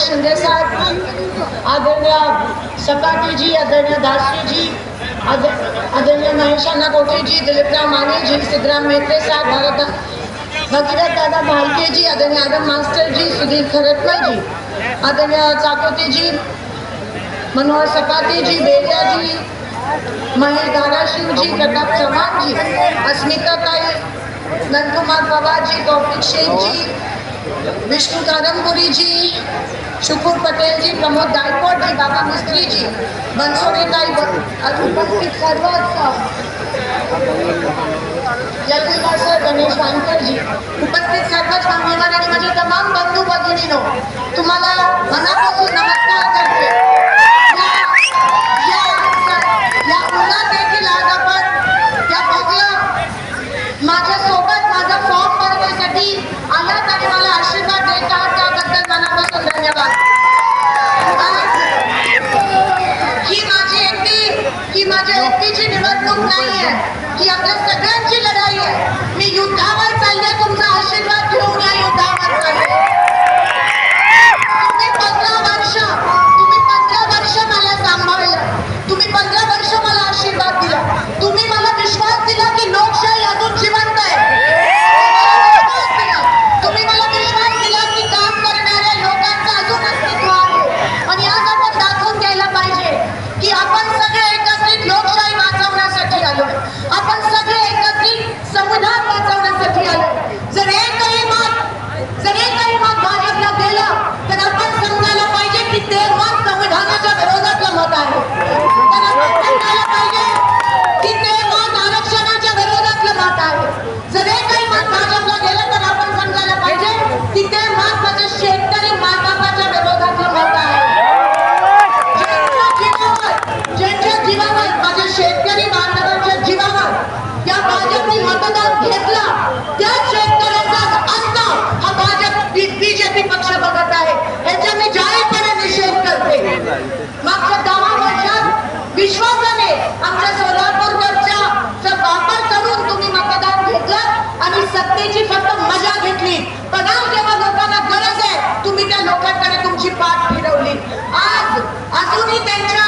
एकनाथ शिंदे साहेब आदरणीय सकाटीजी आदरणीय दासरीजी आदरणीय महेशाना कोटेजी दिलीपराव मानेजी सिद्धराम मेहते साहेब भगत भगीरथ दादा भालकेजी आदरणीय आदम मास्टरजी सुधीर खरटमलजी आदरणीय चाकोतेजी मनोहर सकाटी जी बेलिया जी महेश धाराशिवजी प्रताप चव्हाणजी अस्मिता ताई नंदकुमार कौपिक कौतिक शेखजी विष्णु धर्मपुरी जी शुकुर पटेल जी प्रमोद गायकवाड जी बाबा मिस्त्री जी बनसोडेताई ताई सर्वच जगदीबा सर गणेश वानकर जी उपस्थित सर्व स्वामी आणि माझे तमाम बंधू भगिनीनो तुम्हाला मनापासून नमस्कार माझ्या एकटीची निवडणूक नाहीये ही आपल्या सगळ्यांची लढाई आहे. मी युद्धावर चालले तुमचा आशीर्वाद घेऊन 私 विश्वासाने आमच्या सोलापूर वरच्या वापर करून तुम्ही आणि सत्तेची फक्त मजा घेतली. लोकांना गरज आहे तुम्ही त्या लोकांकडे तुमची पाठ फिरवली. आज अजूनही त्यांच्या